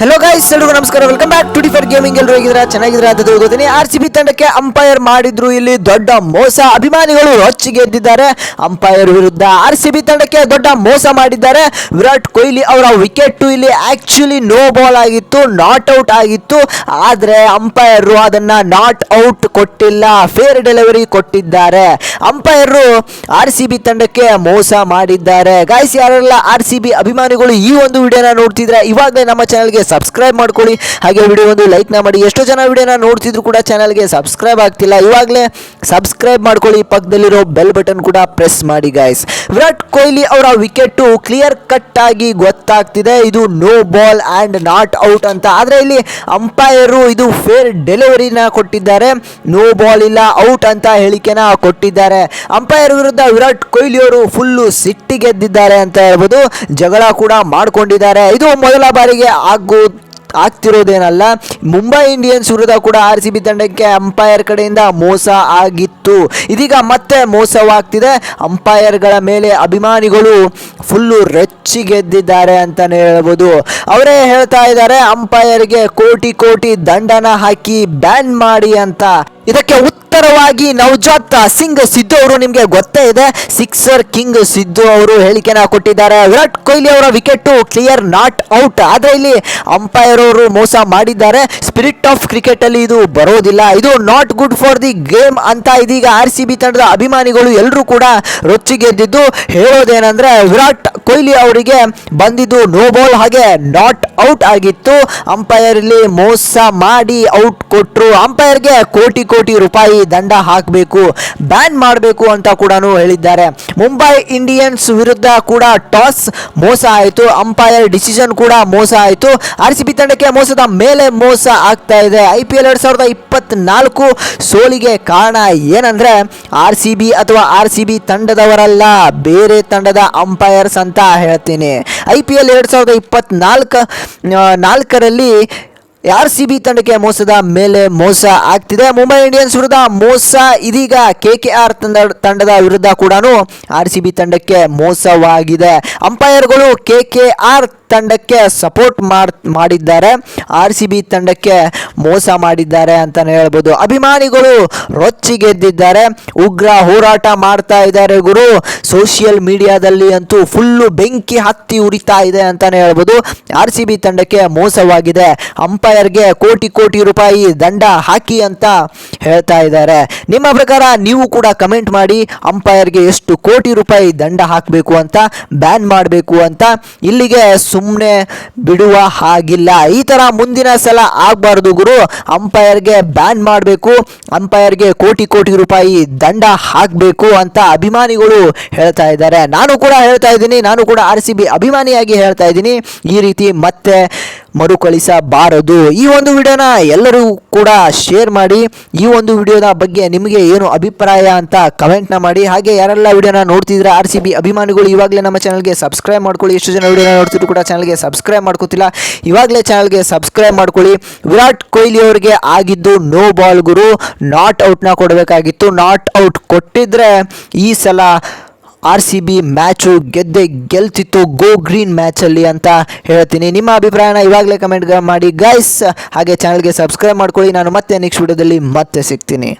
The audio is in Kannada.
ಹೆಲೋ ಗೈಸ್ ಎಲ್ರಿಗೂ ನಮಸ್ಕಾರ. Welcome back to differ gaming ಎಲ್ಲರೂ ಹೇಗಿದ್ರೆ ಚೆನ್ನಾಗಿದ್ರೆ ಅಂತ ತಿಳ್ಕೊತೀನಿ. ಆರ್ ಸಿ ಬಿ ತಂಡಕ್ಕೆ ಅಂಪೈರ್ ಮಾಡಿದ್ರು. ಇಲ್ಲಿ ದೊಡ್ಡ ಮೋಸ ಅಭಿಮಾನಿಗಳು ರೊಚ್ಚಿಗೆ ಎದ್ದಿದ್ದಾರೆ. ಅಂಪೈರ್ ವಿರುದ್ಧ ಆರ್ ಸಿ ಬಿ ತಂಡಕ್ಕೆ ದೊಡ್ಡ ಮೋಸ ಮಾಡಿದ್ದಾರೆ. ವಿರಾಟ್ ಕೊಹ್ಲಿ ಅವರ ವಿಕೆಟ್ ಇಲ್ಲಿ ಆಕ್ಚುಲಿ ನೋ ಬಾಲ್ ಆಗಿತ್ತು ನಾಟ್ ಔಟ್ ಆಗಿತ್ತು. ಆದ್ರೆ ಅಂಪೈರ್ ಅದನ್ನ ನಾಟ್ ಔಟ್ ಕೊಟ್ಟಿಲ್ಲ. ಫೇರ್ ಡೆಲಿವರಿ ಕೊಟ್ಟಿದ್ದಾರೆ. ಅಂಪೈರ್ ಆರ್ ಸಿ ಬಿ ತಂಡಕ್ಕೆ ಮೋಸ ಮಾಡಿದ್ದಾರೆ. ಗಾಯ್ಸ್ ಯಾರೆಲ್ಲ ಆರ್ ಸಿ ಬಿ ಅಭಿಮಾನಿಗಳು ಈ ಒಂದು ವಿಡಿಯೋನ ನೋಡ್ತಿದ್ರೆ ಇವಾಗಲೇ ನಮ್ಮ ಚಾನಲ್ಗೆ ಸಬ್ಸ್ಕ್ರೈಬ್ ಮಾಡ್ಕೊಳ್ಳಿ. ಹಾಗೆ ವಿಡಿಯೋ ಒಂದು ಲೈಕ್ನ ಮಾಡಿ. ಎಷ್ಟೋ ಜನ ವಿಡಿಯೋನ ನೋಡ್ತಿದ್ರು ಕೂಡ ಚಾನಲ್ಗೆ ಸಬ್ಸ್ಕ್ರೈಬ್ ಆಗ್ತಿಲ್ಲ. ಇವಾಗಲೇ ಸಬ್ಸ್ಕ್ರೈಬ್ ಮಾಡ್ಕೊಳ್ಳಿ. ಪಕ್ಕದಲ್ಲಿರೋ ಬೆಲ್ ಬಟನ್ ಕೂಡ ಪ್ರೆಸ್ ಮಾಡಿ ಗಾಯ್ಸ್ ವಿರಾಟ್ ಕೊಹ್ಲಿ ಅವರ ವಿಕೆಟ್ ಕ್ಲಿಯರ್ ಕಟ್ ಆಗಿ ಗೊತ್ತಾಗ್ತಿದೆ. ಇದು no ball and not out ಅಂತ. ಆದರೆ ಇಲ್ಲಿ ಅಂಪೈರು ಇದು ಫೇರ್ ಡೆಲಿವರಿನ ಕೊಟ್ಟಿದ್ದಾರೆ. ನೋ ಬಾಲ್ ಇಲ್ಲ ಔಟ್ ಅಂತ ಹೇಳಿಕೆನ ಕೊಟ್ಟಿದ್ದಾರೆ. ಅಂಪೈರ್ ವಿರುದ್ಧ ವಿರಾಟ್ ಕೊಹ್ಲಿ ಅವರು ಫುಲ್ಲು ಸಿಟ್ಟಿಗೆದ್ದಿದ್ದಾರೆ ಅಂತ ಹೇಳ್ಬೋದು. ಜಗಳ ಕೂಡ ಮಾಡ್ಕೊಂಡಿದ್ದಾರೆ. ಇದು ಮೊದಲ ಬಾರಿಗೆ ಆಗು ಆಗ್ತಿರೋದೇನಲ್ಲ, ಮುಂಬೈ ಇಂಡಿಯನ್ಸ್ ವಿರುದ್ಧ ಕೂಡ ಆರ್ ಸಿ ಬಿ ತಂಡಕ್ಕೆ ಅಂಪೈರ್ ಕಡೆಯಿಂದ ಮೋಸ ಆಗಿತ್ತು. ಇದೀಗ ಮತ್ತೆ ಮೋಸವಾಗ್ತಿದೆ. ಅಂಪೈರ್ಗಳ ಮೇಲೆ ಅಭಿಮಾನಿಗಳು ಫುಲ್ಲು ರೊಚ್ಚಿಗೆದ್ದಿದ್ದಾರೆ ಅಂತಲೇ ಹೇಳ್ಬೋದು. ಅವರೇ ಹೇಳ್ತಾ ಇದ್ದಾರೆ, ಅಂಪೈರ್ಗೆ ಕೋಟಿ ಕೋಟಿ ದಂಡನ ಹಾಕಿ ಬ್ಯಾನ್ ಮಾಡಿ ಅಂತ. ಇದಕ್ಕೆ ಉತ್ತರವಾಗಿ ನವಜಾತ್ ಸಿಂಗ್ ಸಿದ್ದು ಅವರು ನಿಮಗೆ ಗೊತ್ತೇ ಇದೆ. ಸಿಕ್ಸರ್ ಕಿಂಗ್ ಸಿದ್ದು ಅವರು ಹೇಳಿಕೆನ ಕೊಟ್ಟಿದ್ದಾರೆ. ವಿರಾಟ್ ಕೊಹ್ಲಿ ಅವರ ವಿಕೆಟ್ ಕ್ಲಿಯರ್ ನಾಟ್ ಔಟ್ ಆದರೆ ಇಲ್ಲಿ ಅಂಪೈರ್ ಅವರು ಮೋಸ ಮಾಡಿದ್ದಾರೆ. ಸ್ಪಿರಿಟ್ ಆಫ್ ಕ್ರಿಕೆಟ್ ಅಲ್ಲಿ ಇದು ಬರೋದಿಲ್ಲ. ಇದು not good for the game ಅಂತ ಇದೀಗ ಆರ್ ಸಿ ಬಿ ತಂಡದ ಅಭಿಮಾನಿಗಳು ಎಲ್ಲರೂ ಕೂಡ ರೊಚ್ಚಿಗೆದ್ದಿದ್ದು ಹೇಳೋದೇನೆಂದ್ರೆ ವಿರಾಟ್ ಕೊಹ್ಲಿ ಅವರಿಗೆ ಬಂದಿದ್ದು ನೋ ಬಾಲ್ ಹಾಗೆ ನಾಟ್ ಔಟ್ ಆಗಿತ್ತು. ಅಂಪೈರ್ ಇಲ್ಲಿ ಮೋಸ ಮಾಡಿ ಔಟ್ ಕೊಟ್ಟರು ಅಂಪೈರ್ಗೆ ಕೋಟಿ ಕೋಟಿ ರೂಪಾಯಿ ದಂಡ ಹಾಕಬೇಕು ಬ್ಯಾನ್ ಮಾಡಬೇಕು ಅಂತ ಕೂಡ ಹೇಳಿದ್ದಾರೆ. ಮುಂಬೈ ಇಂಡಿಯನ್ಸ್ ವಿರುದ್ಧ ಕೂಡ ಟಾಸ್ ಮೋಸ ಆಯಿತು. ಅಂಪೈರ್ ಡಿಸಿಷನ್ ಕೂಡ ಮೋಸ ಆಯಿತು. ಆರ್ ಸಿ ಬಿ ತಂಡಕ್ಕೆ ಮೋಸದ ಮೇಲೆ ಮೋಸ ಆಗ್ತಾ ಇದೆ. ಐ ಪಿ ಎಲ್ ಎರಡು ಸಾವಿರದ ಇಪ್ಪತ್ನಾಲ್ಕು ಸೋಲಿಗೆ ಕಾರಣ ಏನಂದ್ರೆ ಆರ್ ಸಿ ಬಿ ಅಥವಾ ಆರ್ ಸಿ ಬಿ ತಂಡದವರಲ್ಲ, ಬೇರೆ ತಂಡದ ಅಂಪೈರ್ಸ್ ಅಂತ ಹೇಳ್ತೀನಿ. ಐ ಪಿ ಎಲ್ ಎರಡು ಸಾವಿರದ ಇಪ್ಪತ್ತ್ನಾಲ್ಕು ನಾಲ್ಕರಲ್ಲಿ ಆರ್ ಸಿ ಬಿ ತಂಡಕ್ಕೆ ಮೋಸದ ಮೇಲೆ ಮೋಸ ಆಗ್ತಿದೆ? ಮುಂಬೈ ಇಂಡಿಯನ್ಸ್ ವಿರುದ್ಧ ಮೋಸ ಇದೀಗ ಕೆ ಕೆ ಆರ್ ತಂಡ, ತಂಡದ ವಿರುದ್ಧ ಕೂಡ ಆರ್ ಸಿ ಬಿ ತಂಡಕ್ಕೆ ಮೋಸವಾಗಿದೆ. ಅಂಪೈರ್ಗಳು ಕೆ ಕೆ ಆರ್ ತಂಡಕ್ಕೆ ಸಪೋರ್ಟ್ ಮಾಡ್, ಮಾಡಿದ್ದಾರೆ. ಆರ್ ಸಿ ಬಿ ತಂಡಕ್ಕೆ ಮೋಸ ಮಾಡಿದ್ದಾರೆ ಅಂತಲೇ ಹೇಳ್ಬೋದು. ಅಭಿಮಾನಿಗಳು ರೊಚ್ಚಿಗೆದ್ದಿದ್ದಾರೆ ಉಗ್ರ ಹೋರಾಟ ಮಾಡ್ತಾ ಇದ್ದಾರೆ ಗುರು. ಸೋಷಿಯಲ್ ಮೀಡಿಯಾದಲ್ಲಿ ಅಂತೂ ಫುಲ್ಲು ಬೆಂಕಿ ಹತ್ತಿ ಉರಿತಾ ಇದೆ ಅಂತಲೇ ಹೇಳ್ಬೋದು. ಆರ್ ಸಿ ಬಿ ತಂಡಕ್ಕೆ ಮೋಸವಾಗಿದೆ. ಅಂಪೈರ್ಗೆ ಕೋಟಿ ಕೋಟಿ ರೂಪಾಯಿ ದಂಡ ಹಾಕಿ ಅಂತ ಹೇಳ್ತಾ ಇದ್ದಾರೆ. ನಿಮ್ಮ ಪ್ರಕಾರ ನೀವು ಕೂಡ ಕಮೆಂಟ್ ಮಾಡಿ, ಅಂಪೈರ್ಗೆ ಎಷ್ಟು ಕೋಟಿ ರೂಪಾಯಿ ದಂಡ ಹಾಕಬೇಕು ಅಂತ ಬ್ಯಾನ್ ಮಾಡಬೇಕು ಅಂತ ಇಲ್ಲಿಗೆ ಸುಮ್ಮನೆ ಬಿಡುವ ಹಾಗಿಲ್ಲ. ಈ ಥರ ಮುಂದಿನ ಸಲ ಆಗಬಾರ್ದು ಗುರು. ಅಂಪೈರ್ಗೆ ಬ್ಯಾನ್ ಮಾಡಬೇಕು. ಅಂಪೈರ್ಗೆ ಕೋಟಿ ಕೋಟಿ ರೂಪಾಯಿ ದಂಡ ಹಾಕಬೇಕು ಅಂತ ಅಭಿಮಾನಿಗಳು ಹೇಳ್ತಾ ಇದ್ದಾರೆ. ನಾನು ಕೂಡ ಹೇಳ್ತಾ ಇದ್ದೀನಿ. ನಾನು ಕೂಡ ಆರ್ ಸಿ ಬಿ ಅಭಿಮಾನಿಯಾಗಿ ಹೇಳ್ತಾ ಇದ್ದೀನಿ. ಈ ರೀತಿ ಮತ್ತೆ ಮರುಕಳಿಸಬಾರದು. ಈ ಒಂದು ವಿಡಿಯೋನ ಎಲ್ಲರೂ ಕೂಡ ಶೇರ್ ಮಾಡಿ, ಈ ಒಂದು ವಿಡಿಯೋದ ಬಗ್ಗೆ ನಿಮಗೆ ಏನು ಅಭಿಪ್ರಾಯ ಅಂತ ಕಮೆಂಟ್ನ ಮಾಡಿ. ಹಾಗೆ ಯಾರೆಲ್ಲ ವಿಡಿಯೋನ ನೋಡ್ತಿದ್ರೆ ಆರ್ ಸಿ ಬಿ ಅಭಿಮಾನಿಗಳು, ಇವಾಗಲೇ ನಮ್ಮ ಚಾನಲ್ಗೆ ಸಬ್ಸ್ಕ್ರೈಬ್ ಮಾಡ್ಕೊಳ್ಳಿ. ಎಷ್ಟು ಜನ ವಿಡಿಯೋನ ನೋಡ್ತಿದ್ರು ಕೂಡ ಚಾನಲ್ಗೆ ಸಬ್ಸ್ಕ್ರೈಬ್ ಮಾಡ್ಕೋತಿಲ್ಲ, ಇವಾಗಲೇ ಚಾನಲ್ಗೆ ಸಬ್ಸ್ಕ್ರೈಬ್ ಮಾಡ್ಕೊಳ್ಳಿ. ವಿರಾಟ್ ಕೊಹ್ಲಿ ಅವರಿಗೆ ಆಗಿದ್ದು ನೋ ಬಾಲ್ ಗುರು. ನಾಟ್ ಔಟ್ನ ಕೊಡಬೇಕಾಗಿತ್ತು. ನಾಟ್ ಔಟ್ ಕೊಟ್ಟಿದ್ರೆ ಈ ಸಲ ಆರ್ ಸಿ ಬಿ ಮ್ಯಾಚು ಗೆದ್ದೆ ಗೆಲ್ತಿತ್ತು, ಗೋ ಗ್ರೀನ್ ಮ್ಯಾಚಲ್ಲಿ ಅಂತ ಹೇಳ್ತೀನಿ. ನಿಮ್ಮ ಅಭಿಪ್ರಾಯನ ಇವಾಗಲೇ ಕಮೆಂಟ್ ಮಾಡಿ ಗೈಸ್ ಹಾಗೆ ಚಾನಲ್ಗೆ ಸಬ್ಸ್ಕ್ರೈಬ್ ಮಾಡ್ಕೊಳ್ಳಿ. ನಾನು ಮತ್ತೆ ನೆಕ್ಸ್ಟ್ ವಿಡಿಯೋದಲ್ಲಿ ಮತ್ತೆ ಸಿಗ್ತೀನಿ.